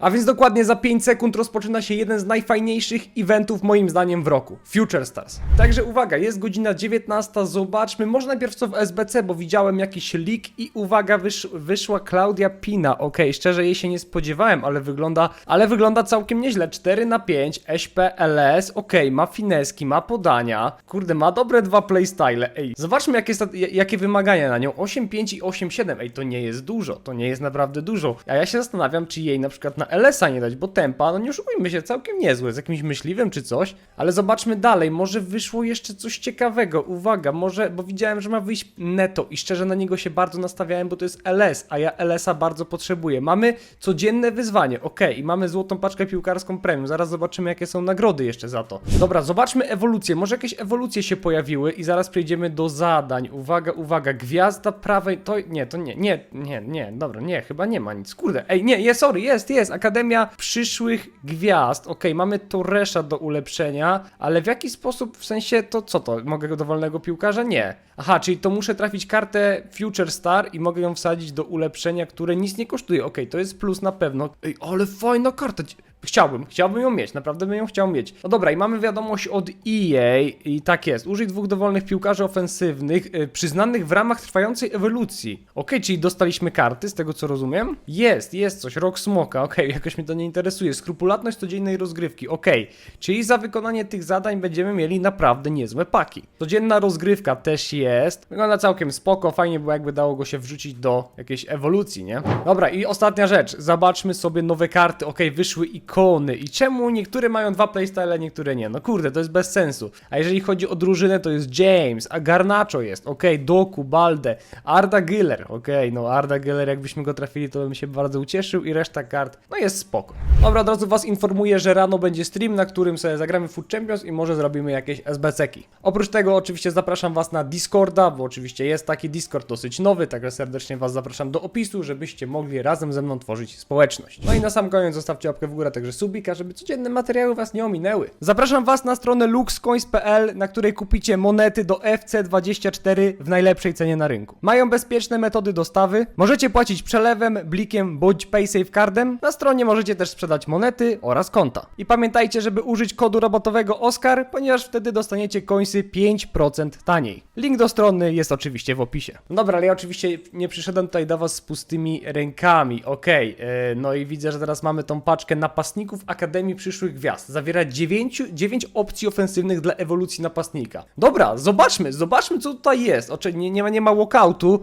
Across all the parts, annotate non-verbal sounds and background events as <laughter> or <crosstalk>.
A więc dokładnie za 5 sekund rozpoczyna się jeden z najfajniejszych eventów moim zdaniem w roku. Future Stars. Także uwaga, jest godzina 19, zobaczmy, może najpierw co w SBC, bo widziałem jakiś leak i uwaga, wysz, wyszła Klaudia Pina. Okej, szczerze jej się nie spodziewałem, ale wygląda, ale wygląda całkiem nieźle. 4 na 5, SP, LS, okej, ma fineski, ma podania. Kurde, ma dobre dwa playstyle. Ej, zobaczmy jakie, jakie wymagania na nią. 8,5 i 8,7. Ej, to nie jest dużo, to nie jest naprawdę dużo. A ja się zastanawiam, czy jej na przykład na LS-a nie dać, bo tempa, no nie oszukujmy się, całkiem niezłe, z jakimś myśliwym czy coś. Ale zobaczmy dalej, może wyszło jeszcze coś ciekawego. Uwaga, może, bo widziałem, że ma wyjść Neto i szczerze na niego się bardzo nastawiałem, bo to jest LS, a ja LS-a bardzo potrzebuję. Mamy codzienne wyzwanie, ok, i mamy złotą paczkę piłkarską premium. Zaraz zobaczymy, jakie są nagrody jeszcze za to. Dobra, zobaczmy ewolucję. Może jakieś ewolucje się pojawiły i zaraz przejdziemy do zadań. Uwaga, uwaga, gwiazda prawej, to nie, to nie, nie, nie, nie, dobra, nie, chyba nie ma nic. Kurde, ej, nie, jest, sorry, jest, jest, Akademia Przyszłych Gwiazd. Okej, mamy Torresza do ulepszenia, ale w jaki sposób, w sensie, to co to, mogę go dowolnego piłkarza? Nie. Aha, czyli to muszę trafić kartę Future Star i mogę ją wsadzić do ulepszenia, które nic nie kosztuje. Okej, to jest plus na pewno. Ej, ale fajna karta. Chciałbym, chciałbym ją mieć, naprawdę bym ją chciał mieć. No dobra, i mamy wiadomość od EA i tak jest. Użyj dwóch dowolnych piłkarzy ofensywnych y, przyznanych w ramach trwającej ewolucji. Okej, czyli dostaliśmy karty, z tego co rozumiem? Jest, jest coś, rok smoka, okej, <laughs> jakoś mnie to nie interesuje. Skrupulatność codziennej rozgrywki, okej. Czyli za wykonanie tych zadań będziemy mieli naprawdę niezłe paki. Codzienna rozgrywka też jest. Wygląda całkiem spoko, fajnie było jakby dało go się wrzucić do jakiejś ewolucji, nie? Dobra, i ostatnia rzecz. Zobaczmy sobie nowe karty. Okej, wyszły ikony. I czemu niektóre mają dwa playstyle, niektóre nie? No kurde, to jest bez sensu. A jeżeli chodzi o drużynę, to jest James, a Garnacho jest, okej, Doku, Balde, Arda Güler, okej, no Arda Güler, jakbyśmy go trafili, to bym się bardzo ucieszył i reszta kart, no jest spoko. Dobra, od razu was informuję, że rano będzie stream, na którym sobie zagramy Food Champions i może zrobimy jakieś SBC-ki. Oprócz tego oczywiście zapraszam was na Discorda, bo oczywiście jest taki Discord dosyć nowy, także serdecznie was zapraszam do opisu, żebyście mogli razem ze mną tworzyć społeczność. No i na sam koniec zostawcie łapkę w górę, także subika, żeby codzienne materiały was nie ominęły. Zapraszam was na stronę luxcoins.pl, na której kupicie monety do FC24 w najlepszej cenie na rynku. Mają bezpieczne metody dostawy, możecie płacić przelewem, blikiem bądź PaySafeCardem. Na stronie możecie też sprzedać monety oraz konta. I pamiętajcie, żeby użyć kodu rabatowego OSCAR, ponieważ wtedy dostaniecie coinsy 5% taniej. Link do strony jest oczywiście w opisie. No dobra, ale ja oczywiście nie przyszedłem tutaj do was z pustymi rękami, okej. e, No i widzę, że teraz mamy tą paczkę napastników Akademii Przyszłych Gwiazd. Zawiera 9, 9 opcji ofensywnych dla ewolucji napastnika. Dobra, zobaczmy, zobaczmy co tutaj jest. Oczy, nie, nie, ma, nie ma walkoutu,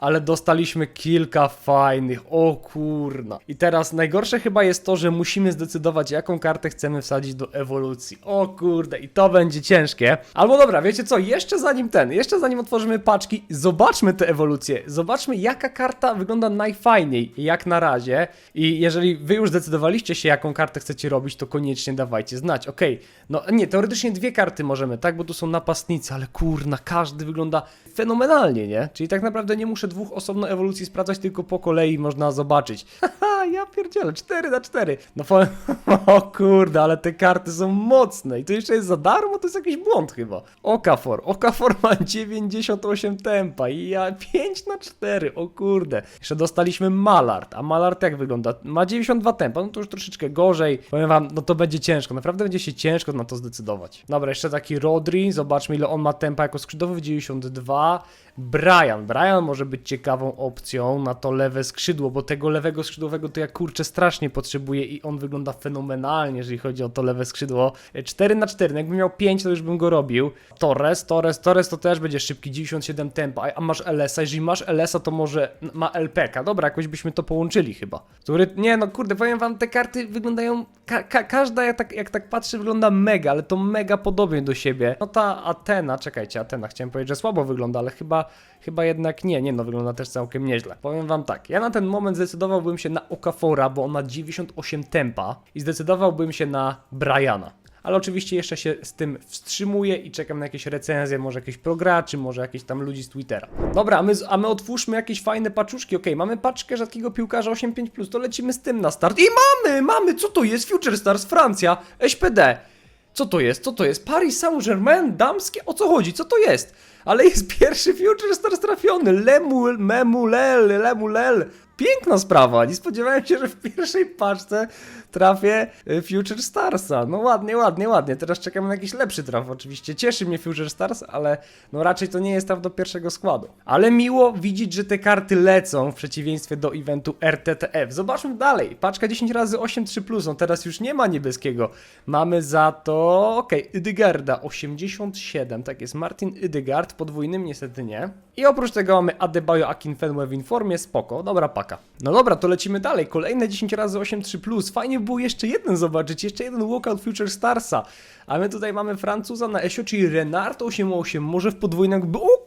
ale dostaliśmy kilka fajnych. O kurna. I teraz najgorsze chyba jest to, że musimy zdecydować, jaką kartę chcemy wsadzić do ewolucji. O kurde, i to będzie ciężkie. Albo dobra, wiecie co? Jeszcze zanim ten, jeszcze zanim otworzymy paczki, zobaczmy te ewolucje. Zobaczmy, jaka karta wygląda najfajniej, jak na razie. I jeżeli wy już zdecydowaliście się, jaką kartę chcecie robić, to koniecznie dawajcie znać. Okej, no nie, teoretycznie dwie karty możemy, tak? Bo tu są napastnicy, ale kurna, każdy wygląda fenomenalnie, nie? Czyli tak naprawdę nie muszę dwóch osobno ewolucji sprawdzać, tylko po kolei można zobaczyć. <laughs> Haha, ja pierdzielę, 4 na 4. No powiem, <laughs> o kurde, ale te karty są mocne i to jeszcze jest za darmo, to jest jakiś błąd chyba. Okafor, Okafor ma <laughs> 98 tempa i ja 5 na 4, o kurde. Jeszcze dostaliśmy Malard, a Malard jak wygląda? Ma 92 tempa, no to już troszeczkę gorzej. Powiem wam, no to będzie ciężko, naprawdę będzie się ciężko na to zdecydować. Dobra, jeszcze taki Rodri, zobaczmy ile on ma tempa jako skrzydłowy, 92. Brian, Brian może być ciekawą opcją na to lewe skrzydło, bo tego lewego skrzydłowego to ja kurczę strasznie potrzebuję i on wygląda fenomenalnie, jeżeli chodzi o to lewe skrzydło. 4 na 4, no jakbym miał 5, to już bym go robił. Torres, Torres, Torres to też będzie szybki, 97 tempa, a masz LS-a, jeżeli masz LS-a to może ma LPK, dobra, jakoś byśmy to połączyli chyba. Który, nie no kurde, powiem wam, te karty wyglądają, ka ka każda jak tak, jak tak patrzę wygląda mega, ale to mega podobnie do siebie. No ta Atena, czekajcie, Atena, chciałem powiedzieć, że słabo wygląda, ale chyba, chyba jednak nie, nie no, wygląda też całkiem nieźle. Powiem wam tak, ja na ten moment zdecydowałbym się na Okafora, bo on ma 98 tempa i zdecydowałbym się na Briana. Ale oczywiście jeszcze się z tym wstrzymuję i czekam na jakieś recenzje, może jakieś prograczy, może jakieś tam ludzi z Twittera. Dobra, a my, a my otwórzmy jakieś fajne paczuszki. Okej, mamy paczkę rzadkiego piłkarza 8.5+, to lecimy z tym na start. I mamy, mamy, co to jest? Future Stars Francja, SPD. Co to jest? Co to jest? Paris Saint-Germain? Damskie? O co chodzi? Co to jest? Ale jest pierwszy Future Stars trafiony. Lemul, Memulel, Lemulel. piękna sprawa. Nie spodziewałem się, że w pierwszej paczce trafię y, Future Starsa. No ładnie, ładnie, ładnie. Teraz czekamy na jakiś lepszy traf. Oczywiście cieszy mnie Future Stars, ale no raczej to nie jest traf do pierwszego składu. Ale miło widzieć, że te karty lecą w przeciwieństwie do eventu RTTF. Zobaczmy dalej. Paczka 10 razy 8 3 plus. No teraz już nie ma niebieskiego. Mamy za to, okej, Ydygarda 87. Tak jest, Martin Ydygard. Podwójnym niestety nie. I oprócz tego mamy Adebayo Akinfenwe w informie. Spoko, dobra paka. No dobra, to lecimy dalej. Kolejne 10 razy 8 3 plus. Fajnie by było jeszcze jeden zobaczyć. Jeszcze jeden walkout Future Starsa. A my tutaj mamy Francuza na Esio, czyli Renard 88. Może w podwójnym. O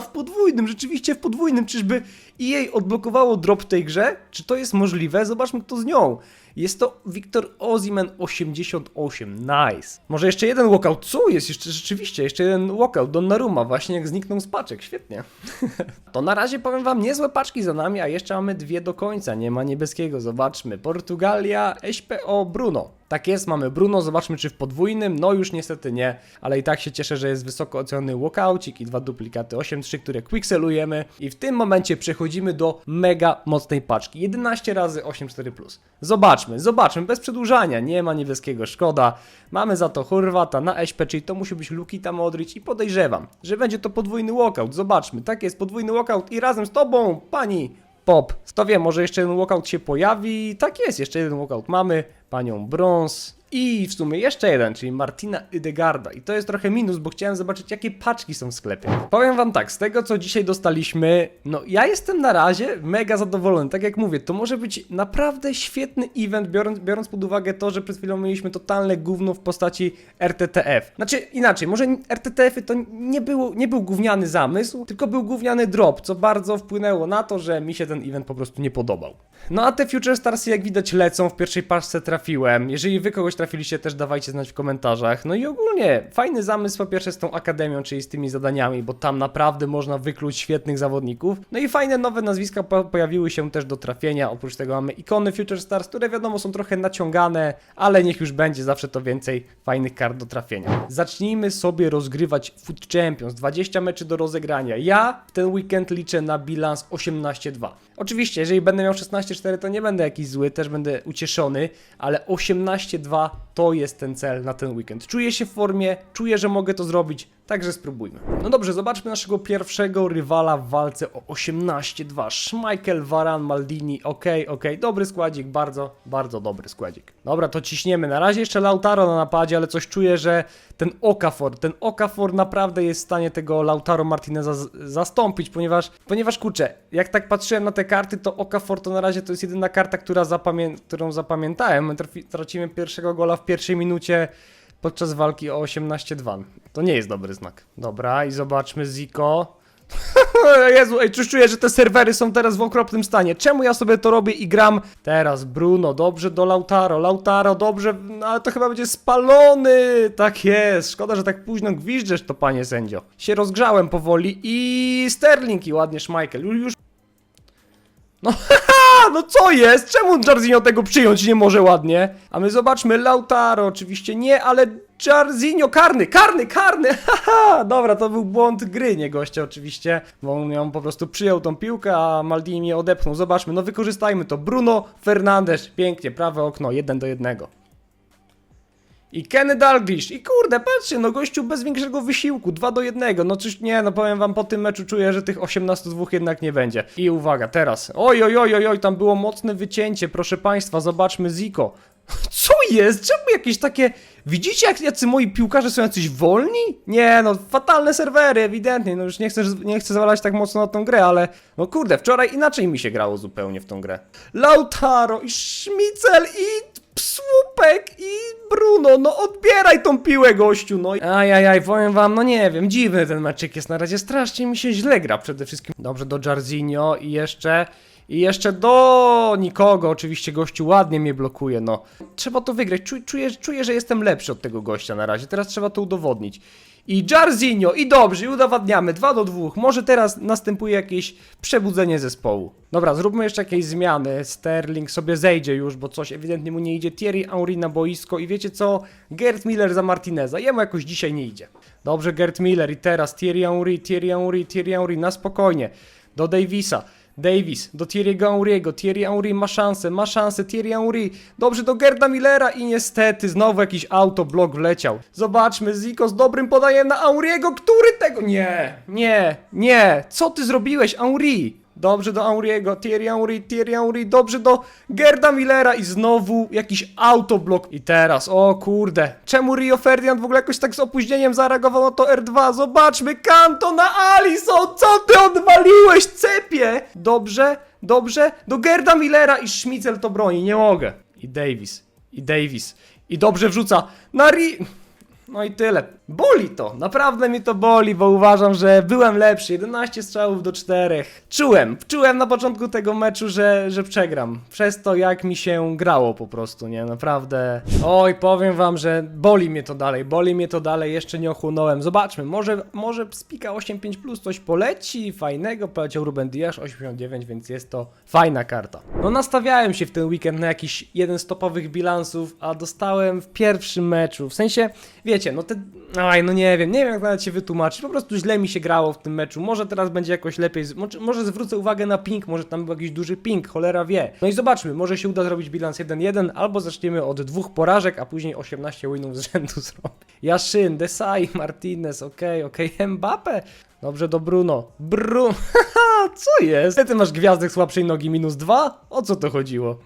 w podwójnym. Rzeczywiście w podwójnym. Czyżby EA odblokowało drop tej grze? Czy to jest możliwe? Zobaczmy kto z nią. Jest to Victor Oziman 88. Nice. Może jeszcze jeden walkout. Co jest? Jeszcze rzeczywiście, jeszcze jeden walkout. Donnarumma, właśnie jak zniknął z paczek. Świetnie. <laughs> to na razie powiem wam, niezłe paczki za nami, a jeszcze mamy dwie do końca. Nie ma niebieskiego. Zobaczmy. Portugalia, SPO Bruno. Tak jest, mamy Bruno, zobaczmy czy w podwójnym, no już niestety nie, ale i tak się cieszę, że jest wysoko oceniony walkoucik i dwa duplikaty 8.3, które quickselujemy i w tym momencie przechodzimy do mega mocnej paczki, 11 razy 8.4+. Zobaczmy, zobaczmy, bez przedłużania, nie ma niebieskiego, szkoda, mamy za to Chorwata na SP, czyli to musi być Lukita Modric i podejrzewam, że będzie to podwójny walkout, zobaczmy, tak jest, podwójny walkout i razem z tobą, pani Pop. To wiem, może jeszcze jeden walkout się pojawi. Tak jest, jeszcze jeden walkout mamy. Panią Brons. I w sumie jeszcze jeden, czyli Martina Ydegarda. I to jest trochę minus, bo chciałem zobaczyć, jakie paczki są w sklepie. Powiem wam tak, z tego co dzisiaj dostaliśmy, no ja jestem na razie mega zadowolony. Tak jak mówię, to może być naprawdę świetny event, biorąc, biorąc pod uwagę to, że przed chwilą mieliśmy totalne gówno w postaci RTTF. Znaczy inaczej, może RTTF-y to nie, było, nie był gówniany zamysł, tylko był gówniany drop, co bardzo wpłynęło na to, że mi się ten event po prostu nie podobał. No a te Future Starsy jak widać lecą, w pierwszej paczce trafiłem. Jeżeli wy kogoś trafiliście też dawajcie znać w komentarzach. No i ogólnie fajny zamysł po pierwsze z tą akademią, czyli z tymi zadaniami, bo tam naprawdę można wykluć świetnych zawodników. No i fajne nowe nazwiska po pojawiły się też do trafienia. Oprócz tego mamy ikony Future Stars, które wiadomo są trochę naciągane, ale niech już będzie zawsze to więcej fajnych kart do trafienia. Zacznijmy sobie rozgrywać Foot Champions, 20 meczy do rozegrania. Ja w ten weekend liczę na bilans 18-2. Oczywiście, jeżeli będę miał 16-4, to nie będę jakiś zły, też będę ucieszony, ale 18-2 to jest ten cel na ten weekend. Czuję się w formie, czuję, że mogę to zrobić, także spróbujmy. No dobrze, zobaczmy naszego pierwszego rywala w walce o 18-2. Schmeichel, Varan, Maldini, okej, okej, dobry składzik, bardzo, bardzo dobry składzik. Dobra, to ciśniemy. Na razie jeszcze Lautaro na napadzie, ale coś czuję, że ten Okafor, ten Okafor naprawdę jest w stanie tego Lautaro Martineza zastąpić, ponieważ, ponieważ kurczę, jak tak patrzyłem na te karty, to Okafor to na razie to jest jedyna karta, która zapamię którą zapamiętałem. Tracimy pierwszego gola w pierwszej minucie podczas walki o 18-2. To nie jest dobry znak. Dobra, i zobaczmy Ziko. <laughs> Jezu, ej, czuję, że te serwery są teraz w okropnym stanie. Czemu ja sobie to robię i gram? Teraz Bruno, dobrze do Lautaro. Lautaro, dobrze, no, ale to chyba będzie spalony. Tak jest. Szkoda, że tak późno gwiżdżesz to, panie sędzio. Się rozgrzałem powoli i Sterling i ładnie Schmeichel. Już, już no haha, <laughs> no co jest? Czemu Jarzinho tego przyjąć nie może ładnie? A my zobaczmy, Lautaro oczywiście nie, ale Jarzinho karny, karny, karny, <laughs> haha! Dobra, to był błąd gry, nie gościa oczywiście, bo on on po prostu przyjął tą piłkę, a Maldini odepchnął. Zobaczmy, no wykorzystajmy to. Bruno Fernandes, pięknie, prawe okno, jeden do jednego. I Kenny Dalglish. I kurde, patrzcie, no gościu bez większego wysiłku, 2 do 1. No czyż nie, no powiem wam, po tym meczu czuję, że tych 18-2 jednak nie będzie. I uwaga, teraz. Oj, oj, oj, oj, oj, tam było mocne wycięcie, proszę państwa, zobaczmy Ziko. <laughs> Co jest? Czemu jakieś takie... Widzicie, jak jacy moi piłkarze są jacyś wolni? Nie, no, fatalne serwery, ewidentnie. No już nie chcę, nie chcę zwalać tak mocno na tą grę, ale... No kurde, wczoraj inaczej mi się grało zupełnie w tą grę. Lautaro i Schmicel i Słupek i Bruno, no odbieraj tą piłę, gościu, no. Ajajaj, powiem wam, no nie wiem, dziwny ten meczyk jest na razie, strasznie mi się źle gra przede wszystkim. Dobrze do Jarzinho i jeszcze... I jeszcze do nikogo, oczywiście gościu ładnie mnie blokuje, no. Trzeba to wygrać, Czu, czuję, czuję, że jestem lepszy od tego gościa na razie, teraz trzeba to udowodnić. I Jarzinho, i dobrze, i udowadniamy, 2 do 2. Może teraz następuje jakieś przebudzenie zespołu. Dobra, zróbmy jeszcze jakieś zmiany. Sterling sobie zejdzie już, bo coś ewidentnie mu nie idzie. Thierry Henry na boisko i wiecie co? Gerd Miller za Martineza. Jemu jakoś dzisiaj nie idzie. Dobrze, Gerd Miller i teraz Thierry Henry, Thierry Henry, Thierry Henry na spokojnie. Do Davisa. Davis, do Thierry'ego Henry'ego, Thierry Henry ma szansę, ma szansę, Thierry Henry, dobrze do Gerda Millera i niestety znowu jakiś autoblok wleciał. Zobaczmy, Zico z dobrym podajem na Henry'ego, który tego... Nie, nie, nie, co ty zrobiłeś, Henry? Dobrze do Henry'ego, Thierry Henry, Thierry Henry, dobrze do Gerda Millera i znowu jakiś autoblok. I teraz, o kurde, czemu Rio Ferdinand w ogóle jakoś tak z opóźnieniem zareagował na to R2? Zobaczmy, Kanto na Alison, co ty odwaliłeś, cepie? Dobrze, dobrze, do Gerda Millera i Schmitzel to broni, nie mogę. I Davis, i Davis, i dobrze wrzuca na Ri... No i tyle. Boli to, naprawdę mi to boli, bo uważam, że byłem lepszy. 11 strzałów do 4. Czułem, czułem na początku tego meczu, że, że przegram. Przez to, jak mi się grało po prostu, nie? Naprawdę. Oj, powiem wam, że boli mnie to dalej, boli mnie to dalej, jeszcze nie ochłonąłem. Zobaczmy, może, może z Pika 8.5 Plus coś poleci fajnego. Poleciał Ruben Diasz 89, więc jest to fajna karta. No nastawiałem się w ten weekend na jakiś jeden z topowych bilansów, a dostałem w pierwszym meczu. W sensie, wiecie, no te... Aj, no nie wiem, nie wiem jak nawet się wytłumaczyć. Po prostu źle mi się grało w tym meczu. Może teraz będzie jakoś lepiej. Może, zwrócę uwagę na ping, może tam był jakiś duży ping, cholera wie. No i zobaczmy, może się uda zrobić bilans 1-1, albo zaczniemy od dwóch porażek, a później 18 winów z <laughs> rzędu zrobię. Jaszyn, Desai, Martinez, okej, okej, Mbappe. Dobrze do Bruno. Bru... <laughs> Haha, co jest? Ty masz gwiazdek słabszej nogi minus dwa? O co to chodziło?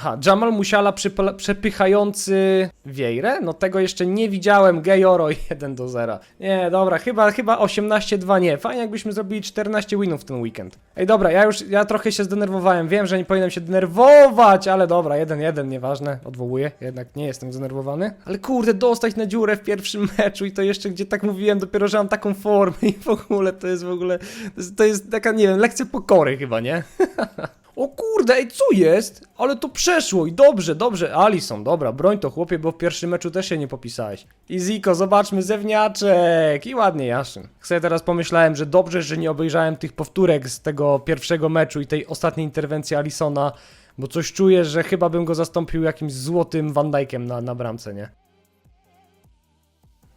Aha, Jamal Musiala przepychający Wiejrę? No tego jeszcze nie widziałem. Gejoro <laughs> 1 do 0. Nie, dobra, chyba, chyba 18-2 nie. Fajnie jakbyśmy zrobili 14 winów w ten weekend. Ej, dobra, ja już, ja trochę się zdenerwowałem. Wiem, że nie powinienem się denerwować, ale dobra, 1-1, nieważne. Odwołuję, jednak nie jestem zdenerwowany. Ale kurde, dostać na dziurę w pierwszym <laughs> meczu i to jeszcze, gdzie tak mówiłem, dopiero, że mam taką formę i w ogóle to jest w ogóle, to jest, to jest taka, nie wiem, lekcja pokory chyba, nie? <laughs> O kurde, ej, co jest? Ale to przeszło i dobrze, dobrze. Alison, dobra, broń to chłopie, bo w pierwszym meczu też się nie popisałeś. I Ziko, zobaczmy, zewniaczek. I ładnie Jaszyn. Sobie teraz pomyślałem, że dobrze, że nie obejrzałem tych powtórek z tego pierwszego meczu i tej ostatniej interwencji Alisona, bo coś czuję, że chyba bym go zastąpił jakimś złotym Van Dijkiem na, na bramce, nie?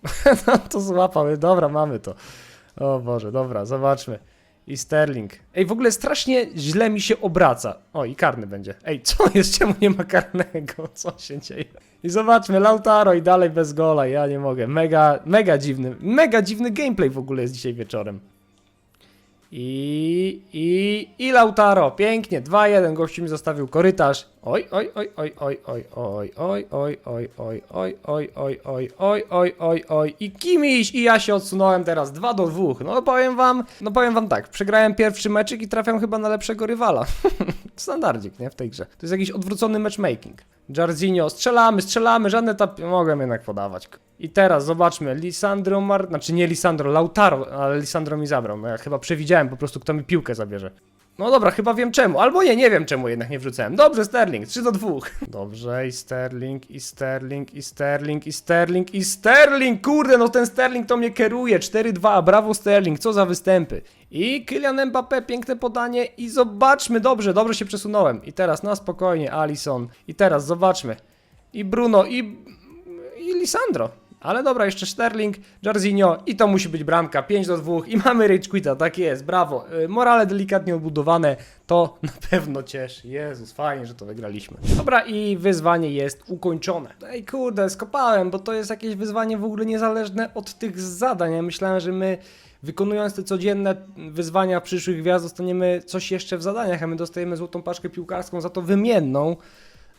<laughs> no to złapamy, dobra, mamy to. O Boże, dobra, zobaczmy. I Sterling. Ej, w ogóle strasznie źle mi się obraca. O, i karny będzie. Ej, co <laughs> jest? Czemu nie ma karnego? Co się dzieje? I zobaczmy, Lautaro i dalej bez gola. Ja nie mogę. Mega, mega dziwny, mega dziwny gameplay w ogóle jest dzisiaj wieczorem. I, i, i Lautaro, pięknie, 2-1, gościu mi zostawił korytarz. Oj, oj, oj, oj, oj, oj, oj, oj, oj, oj, oj, oj, oj, oj, oj, oj, oj, oj, oj, i Kimiś, i ja się odsunąłem teraz 2 do 2. No powiem wam, no powiem wam tak, przegrałem pierwszy meczyk i trafiam chyba na lepszego rywala. Standardzik, nie, w tej grze. To jest jakiś odwrócony matchmaking. Jarzinho, strzelamy, strzelamy, żadne tap... Mogłem jednak podawać. I teraz zobaczmy, Lisandro Mar... Znaczy nie Lisandro, Lautaro, ale Lisandro mi zabrał. No ja chyba przewidziałem po prostu, kto mi piłkę zabierze. No dobra, chyba wiem czemu. Albo nie, nie wiem czemu jednak nie wrzucałem. Dobrze, Sterling, 3 do 2. Dobrze, i Sterling, i Sterling, i Sterling, i Sterling, i Sterling. Kurde, no ten Sterling to mnie kieruje. 4-2, brawo Sterling, co za występy. I Kylian Mbappé, piękne podanie i zobaczmy, dobrze, dobrze się przesunąłem. I teraz na spokojnie, Alison. I teraz zobaczmy. I Bruno, i, i Lisandro. Ale dobra, jeszcze Sterling, Jarzinho i to musi być bramka, 5 do 2 i mamy Rage Quita, tak jest, brawo. Y, Morale delikatnie odbudowane, to <laughs> na pewno cieszy. Jezus, fajnie, że to wygraliśmy. Dobra i wyzwanie jest ukończone. Ej kurde, skopałem, bo to jest jakieś wyzwanie w ogóle niezależne od tych zadań. Ja myślałem, że my wykonując te codzienne wyzwania przyszłych gwiazd dostaniemy coś jeszcze w zadaniach, a my dostajemy złotą paczkę piłkarską za to wymienną.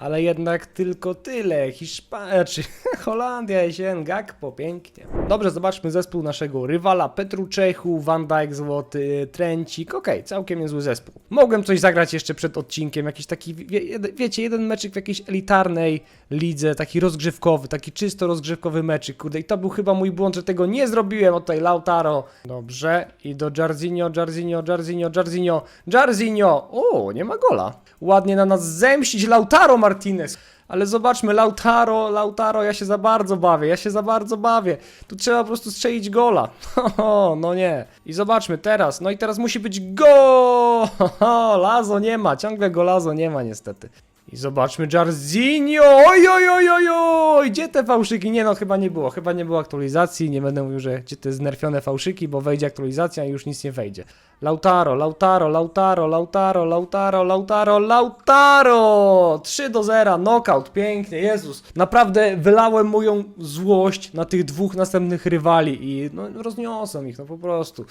Ale jednak tylko tyle. Hiszpania, czy <laughs> Holandia, Jesien, Gakpo, pięknie. Dobrze, zobaczmy zespół naszego rywala. Petru Czechu, Van Dijk złoty, Trencik. Okej, całkiem niezły zespół. Mogłem coś zagrać jeszcze przed odcinkiem. Jakiś taki, wie, wiecie, jeden meczyk w jakiejś elitarnej lidze, taki rozgrzewkowy, taki czysto rozgrzewkowy meczyk. Kurde, i to był chyba mój błąd, że tego nie zrobiłem. O tutaj Lautaro. Dobrze, i do Jarzinho, Jarzinho, Jarzinho, Jarzinho, Jarzinho. O, nie ma gola. Ładnie na nas zemścić Lautaro Martinez. Ale zobaczmy, Lautaro, Lautaro, ja się za bardzo bawię, ja się za bardzo bawię. Tu trzeba po prostu strzelić gola. <laughs> O, no nie. I zobaczmy teraz, no i teraz musi być go. <laughs> Lazo nie ma, ciągle go Lazo nie ma niestety. I zobaczmy Jarzinho! Oj, oj, oj, oj, oj! Gdzie te fałszyki? Nie no, chyba nie było. Chyba nie było aktualizacji. Nie będę mówił, że gdzie te znerfione fałszyki, bo wejdzie aktualizacja i już nic nie wejdzie. Lautaro, Lautaro, Lautaro, Lautaro, Lautaro, Lautaro, Lautaro! 3 do 0, knockout, pięknie, Jezus. Naprawdę wylałem moją złość na tych dwóch następnych rywali i no rozniosłem ich, no po prostu.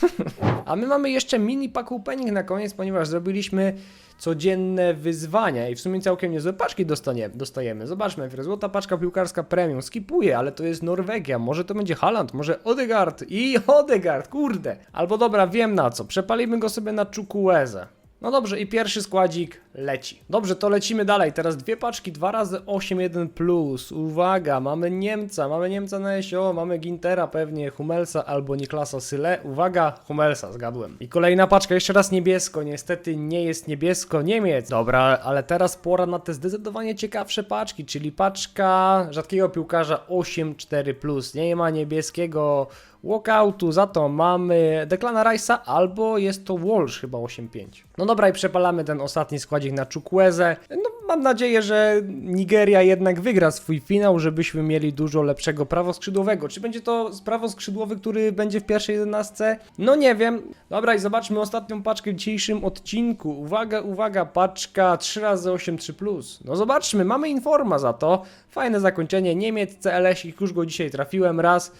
<laughs> A my mamy jeszcze mini pack opening na koniec, ponieważ zrobiliśmy codzienne wyzwania i w sumie całkiem niezłe paczki dostanie, dostajemy. Zobaczmy, złota paczka piłkarska premium, skipuję, ale to jest Norwegia, może to będzie Haaland, może Odegaard i <laughs> Odegaard, kurde. Albo dobra, wiem na co, przepalimy go sobie na Czukuezę. No dobrze, i pierwszy składzik leci. Dobrze, to lecimy dalej. Teraz dwie paczki, dwa razy 8-1 plus. Uwaga, mamy Niemca, mamy Niemca na SO, mamy Gintera pewnie, Humelsa albo Niklasa Syle. Uwaga, Humelsa, zgadłem. I kolejna paczka, jeszcze raz niebiesko. Niestety nie jest niebiesko Niemiec. Dobra, ale teraz pora na te zdecydowanie ciekawsze paczki, czyli paczka rzadkiego piłkarza 8-4 plus. Nie ma niebieskiego walkoutu, za to mamy Declana Rice'a albo jest to Walsh chyba 8-5. No dobra i przepalamy ten ostatni składzik na Chukwuezę. No mam nadzieję, że Nigeria jednak wygra swój finał, żebyśmy mieli dużo lepszego prawoskrzydłowego. Czy będzie to prawoskrzydłowy, który będzie w pierwszej jedenastce? No nie wiem. Dobra i zobaczmy ostatnią paczkę w dzisiejszym odcinku. Uwaga, uwaga, paczka 3 razy 8 3 plus. No zobaczmy, mamy informa za to. Fajne zakończenie. Niemiec, CLS, już go dzisiaj trafiłem raz.